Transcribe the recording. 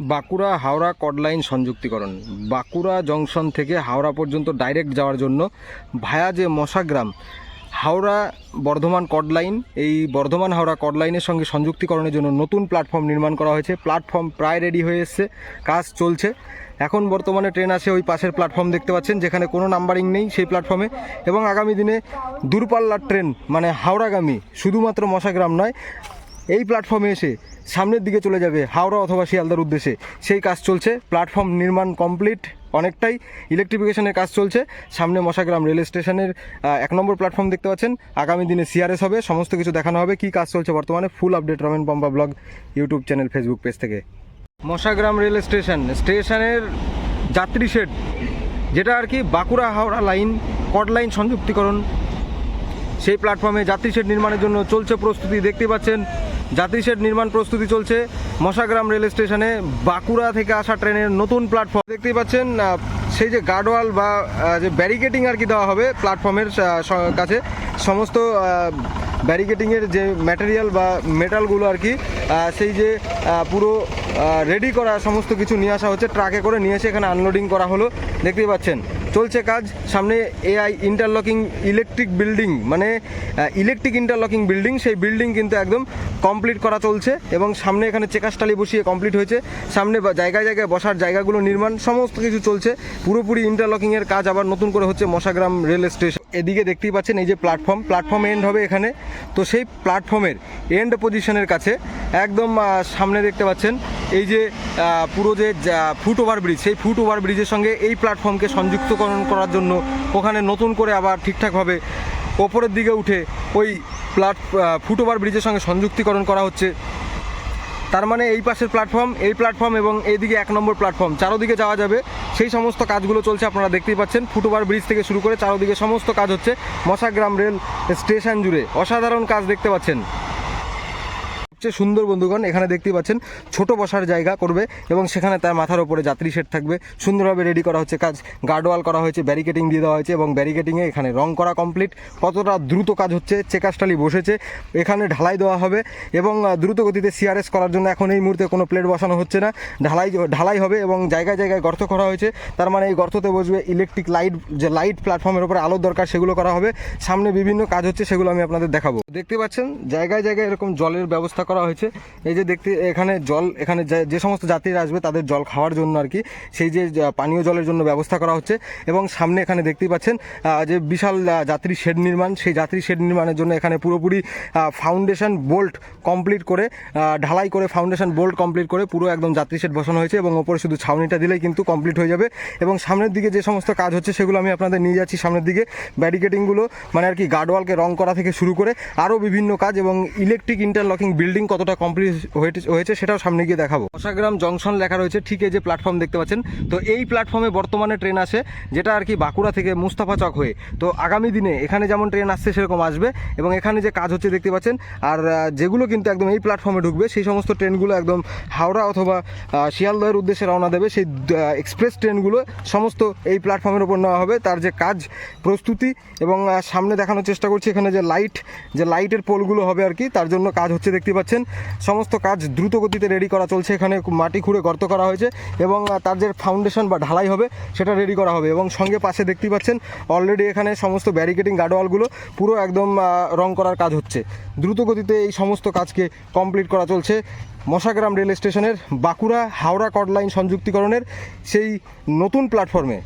Bankura Howrah chord line সংযুক্তিকরণ। Bankura junction থেকে হাওড়া পর্যন্ত ডাইরেক্ট যাওয়ার জন্য ভায়া যে মশাগ্রাম, হাওড়া বর্ধমান কডলাইন এই বর্ধমান হাওড়া কডলাইনের সঙ্গে সংযুক্তিকরণের জন্য নতুন প্ল্যাটফর্ম নির্মাণ করা হয়েছে। প্ল্যাটফর্ম প্রায় রেডি হয়ে এসছে, কাজ চলছে। এখন বর্তমানে ট্রেন আছে ওই পাশের প্ল্যাটফর্ম দেখতে পাচ্ছেন, যেখানে কোনো নাম্বারিং নেই সেই প্ল্যাটফর্মে। এবং আগামী দিনে দূরপাল্লার ট্রেন মানে হাওড়াগামী, শুধুমাত্র মশাগ্রাম নয় এই প্ল্যাটফর্মে এসে সামনের দিকে চলে যাবে হাওড়া অথবা শিয়ালদার উদ্দেশ্যে। সেই কাজ চলছে প্ল্যাটফর্ম নির্মাণ কমপ্লিট অনেকটাই ইলেকট্রিফিকেশনের কাজ চলছে। সামনে মশাগ্রাম রেল স্টেশনের এক নম্বর প্ল্যাটফর্ম দেখতে পাচ্ছেন। আগামী দিনে সিআরএস হবে, সমস্ত কিছু দেখানো হবে। কী কাজ চলছে বর্তমানে? Full update Ramen Pampa blog YouTube channel Facebook page থেকে। মশাগ্রাম রেল স্টেশন, স্টেশনের যাত্রী শেড যেটা আর কি বাঁকুড়া হাওড়া লাইন কড লাইন সংযুক্তিকরণ। সেই প্ল্যাটফর্মে যাত্রী শেড নির্মাণের জন্য চলছে প্রস্তুতি। দেখতে পাচ্ছেন যাত্রী শেড নির্মাণ প্রস্তুতি চলছে। মশাগ্রাম রেল স্টেশনে বাঁকুড়া থেকে আসা ট্রেনের নতুন প্ল্যাটফর্ম দেখতেই পাচ্ছেন সেই যে গার্ডওয়াল বা যে ব্যারিকেটিং আর কি দেওয়া হবে প্ল্যাটফর্মের কাছে, সমস্ত ব্যারিকেটিংয়ের যে ম্যাটেরিয়াল বা মেটালগুলো আর কি সেই যে পুরো রেডি করা সমস্ত কিছু নিয়ে আসা হচ্ছে। ট্রাকে করে নিয়ে এসে এখানে আনলোডিং করা হলো। দেখতেই পাচ্ছেন। চলছে কাজ। সামনে এআই ইন্টারলকিং ইলেকট্রিক বিল্ডিং মানে ইলেকট্রিক ইন্টারলকিং বিল্ডিং সেই বিল্ডিং কিন্তু একদম কমপ্লিট করা চলছে এবং সামনে এখানে চেকাস্টালি বসিয়ে কমপ্লিট হয়েছে। সামনে জায়গায় জায়গায় বসার জায়গাগুলো নির্মাণ, সমস্ত কিছু চলছে। পুরোপুরি ইন্টারলকিংয়ের কাজ আবার নতুন করে হচ্ছে মশাগ্রাম রেল স্টেশন। এদিকে দেখতেই পাচ্ছেন এই যে প্ল্যাটফর্ম প্ল্যাটফর্ম এন্ড হবে এখানে। তো সেই প্ল্যাটফর্মের এন্ড পজিশনের কাছে একদম সামনে দেখতে পাচ্ছেন এই যে পুরো যে ফুট ওভার ব্রিজ সেই ফুট ওভার ব্রিজের সঙ্গে এই প্ল্যাটফর্মকে সংযুক্তকরণ করার জন্য ওখানে নতুন করে আবার ঠিকঠাকভাবে ওপরের দিকে উঠে ওই প্ল্যাট ফুট ওভার ব্রিজের সঙ্গে সংযুক্তিকরণ করা হচ্ছে। তার মানে এই পাশের প্ল্যাটফর্ম এই প্ল্যাটফর্ম এবং এইদিকে এক নম্বর প্ল্যাটফর্ম চারোদিকে যাওয়া যাবে। সেই সমস্ত কাজগুলো চলছে, আপনারা দেখতেই পাচ্ছেন। ফুটওভার ব্রিজ থেকে শুরু করে চারোদিকে সমস্ত কাজ হচ্ছে। মশাগ্রাম রেল স্টেশন জুড়ে। অসাধারণ কাজ দেখতে পাচ্ছেন। সবচেয়ে সুন্দর বন্ধুগণ, এখানে দেখতে পাচ্ছেন, ছোট বসার জায়গা করবে এবং সেখানে তার মাথার ওপরে যাত্রী সেট থাকবে। সুন্দরভাবে রেডি করা হচ্ছে কাজ গার্ডওয়াল করা হয়েছে ব্যারিকেটিং দিয়ে দেওয়া হয়েছে এবং ব্যারিকেটিংয়ে এখানে রং করা কমপ্লিট কতটা দ্রুত কাজ হচ্ছে চেকাস্টালি বসেছে, এখানে ঢালাই দেওয়া হবে এবং দ্রুত গতিতে সিআরএস করার জন্য এখন এই মুহূর্তে কোনো প্লেট বসানো হচ্ছে না। ঢালাই ঢালাই হবে এবং জায়গায় জায়গায় গর্ত করা হয়েছে। তার মানে এই গর্ততে বসবে ইলেকট্রিক লাইট যে লাইট প্ল্যাটফর্মের উপরে আলোর দরকার, সেগুলো করা হবে। সামনে বিভিন্ন কাজ হচ্ছে, সেগুলো আমি আপনাদের দেখাবো। দেখতে পাচ্ছেন, জায়গায় জায়গায় এরকম জলের ব্যবস্থা করা হয়েছে। এই যে দেখতে, এখানে জল, এখানে যে- সমস্ত যাত্রীরা আসবে তাদের জল খাওয়ার জন্য আর কি, সেই যে পানীয় জলের জন্য ব্যবস্থা করা হচ্ছে এবং সামনে এখানে দেখতেই পাচ্ছেন যে বিশাল যাত্রী শেড নির্মাণ, সেই যাত্রী শেড নির্মাণের জন্য এখানে পুরোপুরি ফাউন্ডেশন বোল্ট কমপ্লিট করে ঢালাই করে ফাউন্ডেশন বোল্ট কমপ্লিট করে পুরো একদম যাত্রী শেড বসানো হয়েছে এবং ওপরে শুধু ছাউনিটা দিলেই কিন্তু কমপ্লিট হয়ে যাবে এবং সামনের দিকে যে সমস্ত কাজ হচ্ছে সেগুলো আমি আপনাদের নিয়ে যাচ্ছি সামনের দিকে। ব্যারিকেটিংগুলো মানে আর কি গার্ডওয়ালকে রং করা থেকে শুরু করে আরও বিভিন্ন কাজ এবং ইলেকট্রিক ইন্টারলকিং বিল্ডিং কতটা কমপ্লিট হয়েছে সেটাও সামনে গিয়ে দেখাবো। বসাগ্রাম জংশন লেখা রয়েছে, ঠিক এই যে প্ল্যাটফর্ম দেখতে পাচ্ছেন। তো এই প্ল্যাটফর্মে বর্তমানে ট্রেন আসে, যেটা আর কি বাঁকুড়া থেকে মুস্তাফা চক হয়ে। তো আগামী দিনে এখানে যেমন ট্রেন আসছে, সেরকম আসবে। এবং এখানে যে কাজ হচ্ছে, দেখতে পাচ্ছেন, আর যেগুলো কিন্তু একদম এই প্ল্যাটফর্মে ঢুকবে, সেই সমস্ত ট্রেনগুলো একদম হাওড়া অথবা শিয়ালদহের উদ্দেশ্যে রওনা দেবে। সেই এক্সপ্রেস ট্রেনগুলো সমস্ত এই প্ল্যাটফর্মের ওপর নেওয়া হবে। তার যে কাজ, প্রস্তুতি এবং সামনে দেখানোর চেষ্টা করছি, এখানে যে লাইট যে লাইটের পোলগুলো হবে আর কি, তার জন্য কাজ হচ্ছে, দেখতে পাচ্ছেন। সমস্ত কাজ দ্রুত গতিতে রেডি করা চলছে। এখানে মাটি খুঁড়ে গর্ত করা হয়েছে এবং তার যে ফাউন্ডেশন বা ঢালাই হবে, সেটা রেডি করা হবে এবং সঙ্গে পাশে দেখতেই পাচ্ছেন অলরেডি এখানে সমস্ত ব্যারিকেডিং গার্ডওয়ালগুলো পুরো একদম রং করার কাজ হচ্ছে। দ্রুত গতিতে এই সমস্ত কাজকে কমপ্লিট করা চলছে। মশাগ্রাম রেল স্টেশনের বাঁকুড়া হাওড়া কড লাইন সংযুক্তিকরণের সেই নতুন প্ল্যাটফর্মে